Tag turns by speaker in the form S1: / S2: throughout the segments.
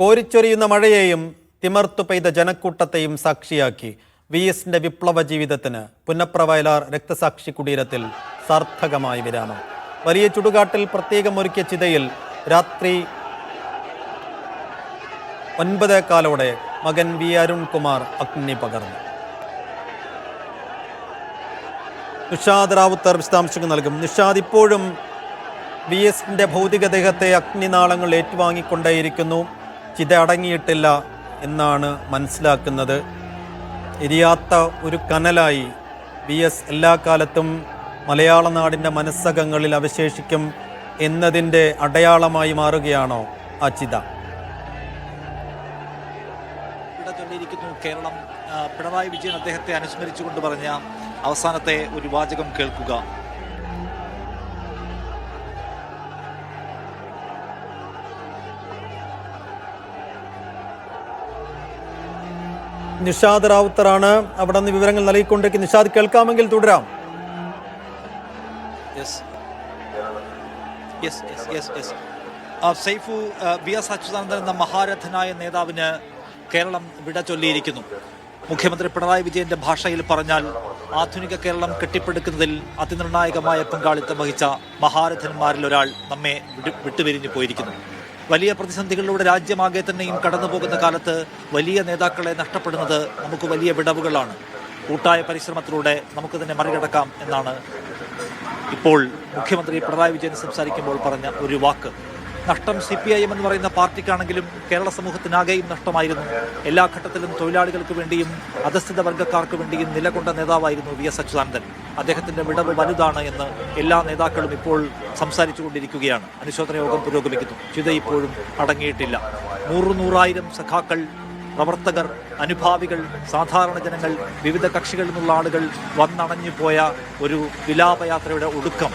S1: കോരിച്ചൊരിയുന്ന മഴയെയും തിമർത്തു പെയ്ത ജനക്കൂട്ടത്തെയും സാക്ഷിയാക്കി വി എസിന്റെ വിപ്ലവ ജീവിതത്തിന് പുന്നപ്രവയലാർ രക്തസാക്ഷി കുടീരത്തിൽ സാർത്ഥകമായി വിരാമം. വലിയ ചുടുകാട്ടിൽ പ്രത്യേകം ഒരുക്കിയ ചിതയിൽ രാത്രി ഒൻപതേ കാലോടെ മകൻ വി അരുൺകുമാർ അഗ്നി പകർന്നു. നിഷാദ് റാവുത്തർ വിശദാംശങ്ങൾ നൽകും. നിഷാദ് ഇപ്പോഴും വി എസിന്റെ ഭൗതികദേഹത്തെ അഗ്നിനാളങ്ങൾ ഏറ്റുവാങ്ങിക്കൊണ്ടേയിരിക്കുന്നു. ചിത അടങ്ങിയിട്ടില്ല എന്നാണ് മനസ്സിലാക്കുന്നത്. എരിയാത്ത ഒരു കനലായി വി എസ് എല്ലാ കാലത്തും മലയാള നാടിന്റെ മനസ്സകങ്ങളിൽ അവശേഷിക്കും എന്നതിന്റെ അടയാളമായി മാറുകയാണോ ആ ചിത?
S2: കേരളം. പിണറായി വിജയൻ അദ്ദേഹത്തെ അനുസ്മരിച്ചുകൊണ്ട് പറഞ്ഞ അവസാനത്തെ ഒരു വാചകം കേൾക്കുക.
S1: നിഷാദ് റാവുത്തറാണ് അവിടെ നിന്ന് വിവരങ്ങൾ നൽകിക്കൊണ്ടിരിക്കുന്നത്. നിഷാദ് കേൾക്കാമെങ്കിൽ തുടരാം.
S2: സൈഫു വി എസ് അച്യുതാനന്ദൻ എന്ന മഹാരഥനായ നേതാവിന് കേരളം വിട ചൊല്ലിയിരിക്കുന്നു. മുഖ്യമന്ത്രി പിണറായി വിജയന്റെ ഭാഷയിൽ പറഞ്ഞാൽ ആധുനിക കേരളം കെട്ടിപ്പടുക്കുന്നതിൽ അതിനിർണായകമായ പങ്കാളിത്തം വഹിച്ച മഹാരഥന്മാരിൽ ഒരാൾ നമ്മെ വിടു- വിട്ടുപിരിഞ്ഞു പോയിരിക്കുന്നു. വലിയ പ്രതിസന്ധികളിലൂടെ രാജ്യമാകെ തന്നെയും കടന്നു പോകുന്ന കാലത്ത് വലിയ നേതാക്കളെ നഷ്ടപ്പെടുന്നത് നമുക്ക് വലിയ വിടവുകളാണ്. കൂട്ടായ പരിശ്രമത്തിലൂടെ നമുക്ക് തന്നെ മറികടക്കാം എന്നാണ് ഇപ്പോൾ മുഖ്യമന്ത്രി പിണറായി വിജയൻ സംസാരിക്കുമ്പോൾ പറഞ്ഞ ഒരു വാക്ക്. നഷ്ടം സി പി ഐ എം എന്ന് പറയുന്ന പാർട്ടിക്കാണെങ്കിലും കേരള സമൂഹത്തിനാകെയും നഷ്ടമായിരുന്നു. എല്ലാ ഘട്ടത്തിലും തൊഴിലാളികൾക്ക് വേണ്ടിയും അധസ്ഥിത വർഗക്കാർക്ക് വേണ്ടിയും നിലകൊണ്ട നേതാവായിരുന്നു വി എസ് അച്യുതാനന്ദൻ. അദ്ദേഹത്തിന്റെ വിടവ് വലുതാണ് എന്ന് എല്ലാ നേതാക്കളും ഇപ്പോൾ സംസാരിച്ചു കൊണ്ടിരിക്കുകയാണ് അനുശോചന യോഗം പുരോഗമിക്കുന്നു. ചിത ഇപ്പോഴും അടങ്ങിയിട്ടില്ല. നൂറു നൂറായിരം സഖാക്കൾ പ്രവർത്തകർ അനുഭാവികൾ സാധാരണ ജനങ്ങൾ വിവിധ കക്ഷികളിൽ നിന്നുള്ള ആളുകൾ വന്നണഞ്ഞു പോയ ഒരു വിലാപയാത്രയുടെ ഒടുക്കം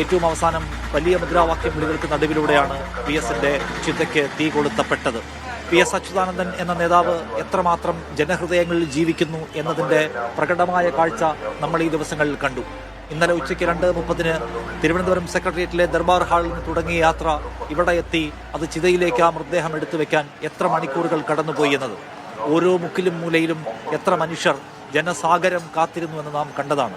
S2: ഏറ്റവും അവസാനം വലിയ മുദ്രാവാക്യം വിളികൾക്ക് നടുവിലൂടെയാണ് പി എസിന്റെ ചിന്തയ്ക്ക് തീ കൊളുത്തപ്പെട്ടത്. പി എസ് അച്യുതാനന്ദൻ എന്ന നേതാവ് എത്രമാത്രം ജനഹൃദയങ്ങളിൽ ജീവിക്കുന്നു എന്നതിന്റെ പ്രകടമായ കാഴ്ച നമ്മൾ ഈ ദിവസങ്ങളിൽ കണ്ടു. ഇന്നലെ ഉച്ചയ്ക്ക് രണ്ട് മുപ്പതിന് തിരുവനന്തപുരം സെക്രട്ടേറിയറ്റിലെ ദർബാർ ഹാളിൽ നിന്ന് തുടങ്ങിയ യാത്ര ഇവിടെ എത്തി അത് ചിതയിലേക്ക് ആ മൃതദേഹം എടുത്തു വെക്കാൻ എത്ര മണിക്കൂറുകൾ കടന്നുപോയി എന്നത്? ഓരോ മുക്കിലും മൂലയിലും എത്ര മനുഷ്യർ ജനസാഗരം കാത്തിരുന്നു എന്ന് നാം കണ്ടതാണ്.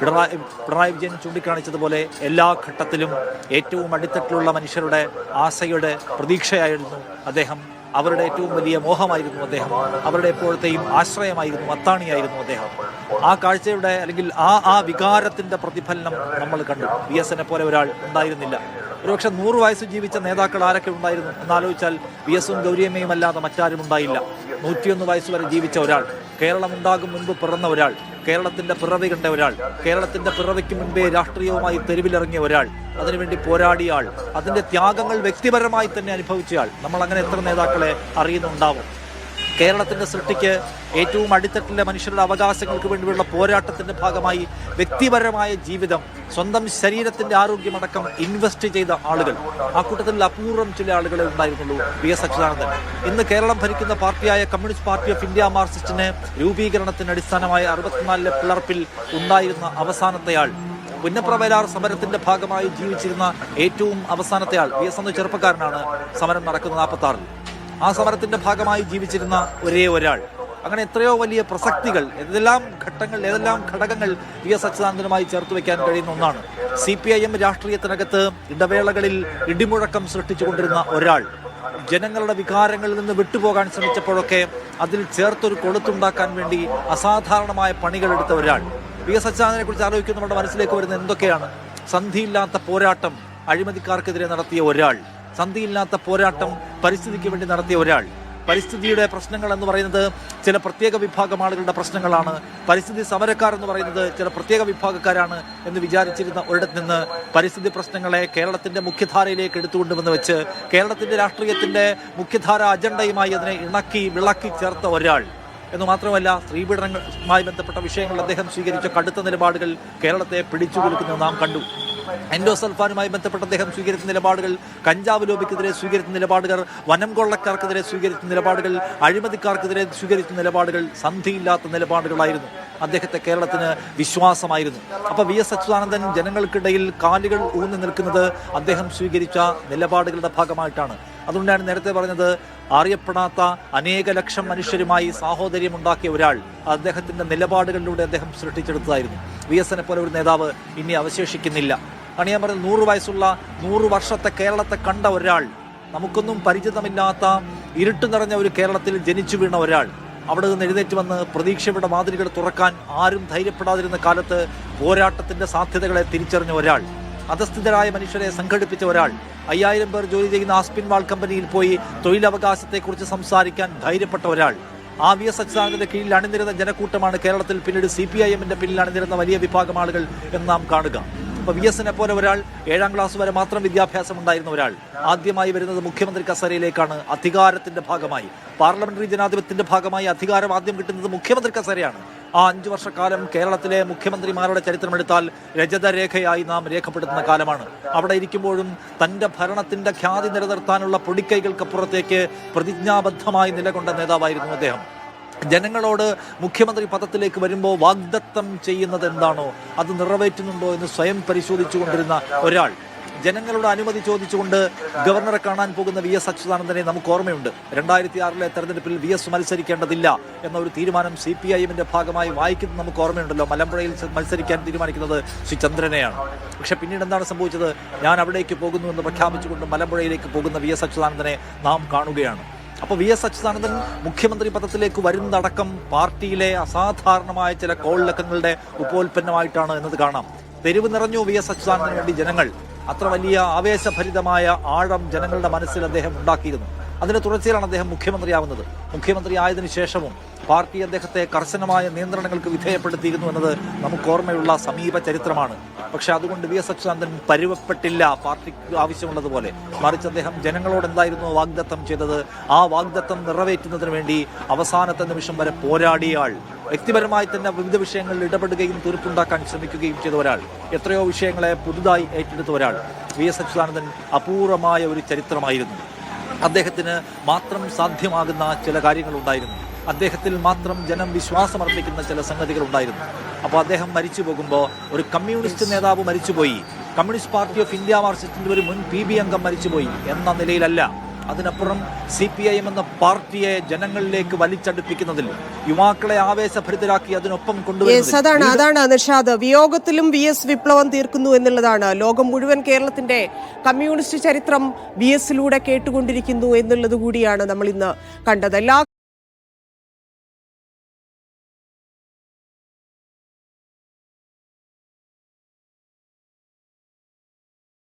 S2: പിണറായി പിണറായി വിജയൻ ചൂണ്ടിക്കാണിച്ചതുപോലെ എല്ലാ ഘട്ടത്തിലും ഏറ്റവും അടിത്തട്ടിലുള്ള മനുഷ്യരുടെ ആശയുടെ പ്രതീക്ഷയായിരുന്നു അദ്ദേഹം. അവരുടെ ഏറ്റവും വലിയ മോഹമായിരുന്നു അദ്ദേഹം. അവരുടെ എപ്പോഴത്തെയും ആശ്രയമായിരുന്നു അത്താണിയായിരുന്നു അദ്ദേഹം. ആ കാഴ്ചയുടെ അല്ലെങ്കിൽ ആ ആ വികാരത്തിന്റെ പ്രതിഫലനം നമ്മൾ കണ്ടു. വി എസ് എനെ പോലെ ഒരാൾ ഉണ്ടായിരുന്നില്ല. ഒരുപക്ഷെ നൂറ് വയസ്സ് ജീവിച്ച നേതാക്കൾ ആരൊക്കെ ഉണ്ടായിരുന്നു? എന്നാലോചിച്ചാൽ വി എസും ഗൗരിയമ്മയും അല്ലാതെ മറ്റാരും ഉണ്ടായില്ല. നൂറ്റിയൊന്ന് വയസ്സ് വരെ ജീവിച്ച ഒരാൾ കേരളമുണ്ടാകും മുൻപ് പിറന്ന ഒരാൾ കേരളത്തിന്റെ പിറവി കണ്ട ഒരാൾ കേരളത്തിന്റെ പിറവിക്ക് മുൻപേ രാഷ്ട്രീയവുമായി തെരുവിലിറങ്ങിയ ഒരാൾ അതിനുവേണ്ടി പോരാടിയ ആൾ അതിന്റെ ത്യാഗങ്ങൾ വ്യക്തിപരമായി തന്നെ അനുഭവിച്ചയാൾ നമ്മൾ അങ്ങനെ എത്ര നേതാക്കളെ അറിയുന്നുണ്ടാവും. കേരളത്തിന്റെ സൃഷ്ടിക്ക് ഏറ്റവും അടിത്തട്ടിലെ മനുഷ്യരുടെ അവകാശങ്ങൾക്ക് വേണ്ടിയുള്ള പോരാട്ടത്തിന്റെ ഭാഗമായി വ്യക്തിപരമായ ജീവിതം സ്വന്തം ശരീരത്തിന്റെ ആരോഗ്യമടക്കം ഇൻവെസ്റ്റ് ചെയ്ത ആളുകൾ. ആ കൂട്ടത്തിൽ അപൂർവം ചില ആളുകളെ ഉണ്ടായിരുന്നുള്ളൂ വി എസ് അച്യുതാനന്ദൻ. ഇന്ന് കേരളം ഭരിക്കുന്ന പാർട്ടിയായ കമ്മ്യൂണിസ്റ്റ് പാർട്ടി ഓഫ് ഇന്ത്യ മാർക്സിസ്റ്റിന് രൂപീകരണത്തിന് അടിസ്ഥാനമായ അറുപത്തിനാലിലെ പിളർപ്പിൽ ഉണ്ടായിരുന്ന അവസാനത്തെയാൾ ആൾ. പുന്നപ്രവയലാർ സമരത്തിന്റെ ഭാഗമായി ജീവിച്ചിരുന്ന ഏറ്റവും അവസാനത്തെ ആൾ. വി എസ് എന്ന ചെറുപ്പക്കാരനാണ് സമരം നടക്കുന്നത് നാൽപ്പത്തി ആറിൽ ആ സമരത്തിന്റെ ഭാഗമായി ജീവിച്ചിരുന്ന ഒരേ ഒരാൾ. അങ്ങനെ എത്രയോ വലിയ പ്രസക്തികൾ ഏതെല്ലാം ഘട്ടങ്ങൾ ഏതെല്ലാം ഘടകങ്ങൾ വി എസ് അച്യുതാനന്ദനുമായി ചേർത്ത് വെക്കാൻ കഴിയുന്ന ഒന്നാണ്. സി പി ഐ എം രാഷ്ട്രീയത്തിനകത്ത് ഇടവേളകളിൽ ഇടിമുഴക്കം സൃഷ്ടിച്ചുകൊണ്ടിരുന്ന ഒരാൾ. ജനങ്ങളുടെ വികാരങ്ങളിൽ നിന്ന് വിട്ടുപോകാൻ ശ്രമിച്ചപ്പോഴൊക്കെ അതിൽ ചേർത്തൊരു കൊളുത്തുണ്ടാക്കാൻ വേണ്ടി അസാധാരണമായ പണികൾ പണികളെടുത്ത ഒരാൾ. വി എസ് അച്യുതാനന്ദനെ കുറിച്ച് ആലോചിക്കുന്ന നമ്മുടെ മനസ്സിലേക്ക് വരുന്ന എന്തൊക്കെയാണ്? സന്ധിയില്ലാത്ത പോരാട്ടം അഴിമതിക്കാർക്കെതിരെ നടത്തിയ ഒരാൾ. സന്ധിയില്ലാത്ത പോരാട്ടം പരിസ്ഥിതിക്ക് വേണ്ടി നടത്തിയ ഒരാൾ. പരിസ്ഥിതിയുടെ പ്രശ്നങ്ങൾ എന്ന് പറയുന്നത് ചില പ്രത്യേക വിഭാഗം ആളുകളുടെ പ്രശ്നങ്ങളാണ്. പരിസ്ഥിതി സമരക്കാർ എന്ന് പറയുന്നത് ചില പ്രത്യേക വിഭാഗക്കാരാണ് എന്ന് വിചാരിച്ചിരുന്ന ഒരിടത്ത് നിന്ന് പരിസ്ഥിതി പ്രശ്നങ്ങളെ കേരളത്തിന്റെ മുഖ്യധാരയിലേക്ക് എടുത്തുകൊണ്ടുവന്ന് വെച്ച് കേരളത്തിന്റെ രാഷ്ട്രീയത്തിന്റെ മുഖ്യധാര അജണ്ടയുമായി അതിനെ ഇണക്കി വിളക്കി ചേർത്ത ഒരാൾ. എന്ന് മാത്രമല്ല സ്ത്രീപീഡനങ്ങളുമായി ബന്ധപ്പെട്ട വിഷയങ്ങൾ അദ്ദേഹം സ്വീകരിച്ച കടുത്ത നിലപാടുകൾ കേരളത്തെ പിടിച്ചു കുലുക്കുന്നത് നാം കണ്ടു. എൻഡോസൾഫാനുമായി ബന്ധപ്പെട്ട് അദ്ദേഹം സ്വീകരിക്കുന്ന നിലപാടുകൾ കഞ്ചാവ് ലോബിക്കെതിരെ സ്വീകരിച്ച നിലപാടുകൾ വനം കൊള്ളക്കാർക്കെതിരെ സ്വീകരിച്ച നിലപാടുകൾ അഴിമതിക്കാർക്കെതിരെ സ്വീകരിച്ച നിലപാടുകൾ സന്ധിയില്ലാത്ത നിലപാടുകളായിരുന്നു. അദ്ദേഹത്തെ കേരളത്തിന് വിശ്വാസമായിരുന്നു. അപ്പൊ വി എസ് അച്യുതാനന്ദൻ ജനങ്ങൾക്കിടയിൽ കാലുകൾ ഊന്നി നിൽക്കുന്നത് അദ്ദേഹം സ്വീകരിച്ച നിലപാടുകളുടെ ഭാഗമായിട്ടാണ്. അതുകൊണ്ടാണ് നേരത്തെ പറഞ്ഞത് അറിയപ്പെടാത്ത അനേക ലക്ഷം മനുഷ്യരുമായി സാഹോദര്യമുണ്ടാക്കിയ ഒരാൾ അദ്ദേഹത്തിന്റെ നിലപാടുകളിലൂടെ അദ്ദേഹം സൃഷ്ടിച്ചെടുത്തതായിരുന്നു. വി എസ് എനെ പോലെ ഒരു നേതാവ് ഇനി അവശേഷിക്കുന്നില്ല. ആണ് ഞാൻ നൂറ് വയസ്സുള്ള നൂറ് വർഷത്തെ കേരളത്തെ കണ്ട ഒരാൾ നമുക്കൊന്നും പരിചിതമില്ലാത്ത ഇരുട്ട് നിറഞ്ഞ ഒരു കേരളത്തിൽ ജനിച്ചു വീണ ഒരാൾ. അവിടെ നിന്ന് എഴുന്നേറ്റ് വന്ന് പ്രതീക്ഷയുടെ മാതൃകകൾ തുറക്കാൻ ആരും ധൈര്യപ്പെടാതിരുന്ന കാലത്ത് പോരാട്ടത്തിന്റെ സാധ്യതകളെ തിരിച്ചറിഞ്ഞ ഒരാൾ. അധസ്ഥിതരായ മനുഷ്യരെ സംഘടിപ്പിച്ച ഒരാൾ. അയ്യായിരം പേർ ജോലി ചെയ്യുന്ന ആസ്പിൻ വാൾ കമ്പനിയിൽ പോയി തൊഴിലവകാശത്തെക്കുറിച്ച് സംസാരിക്കാൻ ധൈര്യപ്പെട്ട ഒരാൾ. ആ വി എസ് അച്യുതാനന്ദന്റെ കീഴിൽ അണിനിരുന്ന ജനക്കൂട്ടമാണ് കേരളത്തിൽ പിന്നീട് സി പി ഐ എമ്മിന്റെ പിന്നിൽ അണിനിരുന്ന വലിയ വിഭാഗം ആളുകൾ എന്ന് നാം കാണുക. അപ്പൊ വി എസിനെ പോലെ ഒരാൾ ഏഴാം ക്ലാസ് വരെ മാത്രം വിദ്യാഭ്യാസം ഉണ്ടായിരുന്ന ഒരാൾ. ആദ്യമായി വരുന്നത് മുഖ്യമന്ത്രി കസേരയിലേക്കാണ്. അധികാരത്തിന്റെ ഭാഗമായി. പാർലമെന്ററി ജനാധിപത്യത്തിന്റെ ഭാഗമായി അധികാരം ആദ്യം കിട്ടുന്നത് മുഖ്യമന്ത്രി കസേരയാണ്. ആ അഞ്ചു വർഷക്കാലം കേരളത്തിലെ മുഖ്യമന്ത്രിമാരുടെ ചരിത്രമെടുത്താൽ രജതരേഖയായി നാം രേഖപ്പെടുത്തുന്ന കാലമാണ്. അവിടെ ഇരിക്കുമ്പോഴും തന്റെ ഭരണത്തിന്റെ ഖ്യാതി നിലനിർത്താനുള്ള പൊടിക്കൈകൾക്കപ്പുറത്തേക്ക് പ്രതിജ്ഞാബദ്ധമായി നിലകൊണ്ട നേതാവായിരുന്നു അദ്ദേഹം. ജനങ്ങളോട് മുഖ്യമന്ത്രി പദത്തിലേക്ക് വരുമ്പോൾ വാഗ്ദത്തം ചെയ്യുന്നത് എന്താണോ അത് നിറവേറ്റുന്നുണ്ടോ എന്ന് സ്വയം പരിശോധിച്ചുകൊണ്ടിരുന്ന ഒരാൾ. ജനങ്ങളുടെ അനുമതി ചോദിച്ചുകൊണ്ട് ഗവർണറെ കാണാൻ പോകുന്ന വി എസ് അച്യുതാനന്ദനെ നമുക്ക് ഓർമ്മയുണ്ട്. രണ്ടായിരത്തി ആറിലെ തെരഞ്ഞെടുപ്പിൽ വി എസ് മത്സരിക്കേണ്ടതില്ല എന്ന ഒരു തീരുമാനം സി പി ഐ എമ്മിന്റെ ഭാഗമായി വായിക്കുന്നത് നമുക്ക് ഓർമ്മയുണ്ടല്ലോ. മലമ്പുഴയിൽ മത്സരിക്കാൻ തീരുമാനിക്കുന്നത് ശ്രീ ചന്ദ്രനെയാണ്. പക്ഷെ പിന്നീട് എന്താണ് സംഭവിച്ചത്? ഞാൻ അവിടേക്ക് പോകുന്നു എന്ന് പ്രഖ്യാപിച്ചുകൊണ്ട് മലമ്പുഴയിലേക്ക് പോകുന്ന വി എസ് അച്യുതാനന്ദനെ നാം കാണുകയാണ്. അപ്പൊ വി എസ് അച്യുതാനന്ദൻ മുഖ്യമന്ത്രി പദത്തിലേക്ക് വരുന്നതടക്കം പാർട്ടിയിലെ അസാധാരണമായ ചില കോളിളക്കങ്ങളുടെ ഉപോൽപ്പന്നമായിട്ടാണ് എന്നത് കാണാം. തെരുവ് നിറഞ്ഞു വി എസ് അച്യുതാനന്ദന് വേണ്ടി ജനങ്ങൾ അത്ര വലിയ ആവേശഭരിതമായ ആഴം ജനങ്ങളുടെ മനസ്സിൽ അദ്ദേഹം ഉണ്ടാക്കിയിരുന്നു. അതിന്റെ തുടർച്ചയിലാണ് അദ്ദേഹം മുഖ്യമന്ത്രിയാവുന്നത്. മുഖ്യമന്ത്രി ആയതിനു ശേഷവും പാർട്ടി അദ്ദേഹത്തെ കർശനമായ നിയന്ത്രണങ്ങൾക്ക് വിധേയപ്പെടുത്തിയിരുന്നു എന്നത് നമുക്ക് ഓർമ്മയുള്ള സമീപ ചരിത്രമാണ്. പക്ഷെ അതുകൊണ്ട് വി എസ് അച്യുതാനന്ദൻ പരുവപ്പെട്ടില്ല പാർട്ടിക്ക് ആവശ്യമുള്ളതുപോലെ. മറിച്ച് അദ്ദേഹം ജനങ്ങളോട് എന്തായിരുന്നു വാഗ്ദത്തം ചെയ്തത്? ആ വാഗ്ദത്തം നിറവേറ്റുന്നതിന് വേണ്ടി അവസാനത്തെ നിമിഷം വരെ പോരാടിയ ആൾ വ്യക്തിപരമായി തന്നെ വിവിധ വിഷയങ്ങളിൽ ഇടപെടുകയും തീർപ്പുണ്ടാക്കാൻ ശ്രമിക്കുകയും ചെയ്ത ഒരാൾ. എത്രയോ വിഷയങ്ങളെ പുതുതായി ഏറ്റെടുത്ത ഒരാൾ. വി എസ് അച്യുതാനന്ദൻ അപൂർവമായ ഒരു ചരിത്രമായിരുന്നു. അദ്ദേഹത്തിന് മാത്രം സാധ്യമാകുന്ന ചില കാര്യങ്ങളുണ്ടായിരുന്നു. അദ്ദേഹത്തിൽ മാത്രം ജനം വിശ്വാസമർപ്പിക്കുന്ന ചില സംഗതികൾ ഉണ്ടായിരുന്നു അപ്പോൾ അദ്ദേഹം മരിച്ചു പോകുമ്പോൾ ഒരു കമ്മ്യൂണിസ്റ്റ് നേതാവ് മരിച്ചുപോയി. കമ്മ്യൂണിസ്റ്റ് പാർട്ടി ഓഫ് ഇന്ത്യ മാർക്സിസ്റ്റിന്റെ ഒരു മുൻ പി ബി അംഗം മരിച്ചുപോയി എന്ന നിലയിലല്ല. അതിനപ്പുറം സി പി ഐ എം എന്ന പാർട്ടിയെ ജനങ്ങളിലേക്ക് വലിച്ചടുപ്പിക്കുന്നതിൽ യുവാക്കളെ ആവേശഭരിതരാക്കി അതിനൊപ്പം
S3: കൊണ്ടുവരുന്നത് അതാണ് അതാണ് നിഷാദ്. വിയോഗത്തിലും വി എസ് വിപ്ലവം തീർക്കുന്നു എന്നുള്ളതാണ്. ലോകം മുഴുവൻ കേരളത്തിന്റെ കമ്മ്യൂണിസ്റ്റ് ചരിത്രം വി എസിലൂടെ കേട്ടുകൊണ്ടിരിക്കുന്നു എന്നുള്ളത് കൂടിയാണ് നമ്മൾ ഇന്ന് കണ്ടത്. എല്ലാ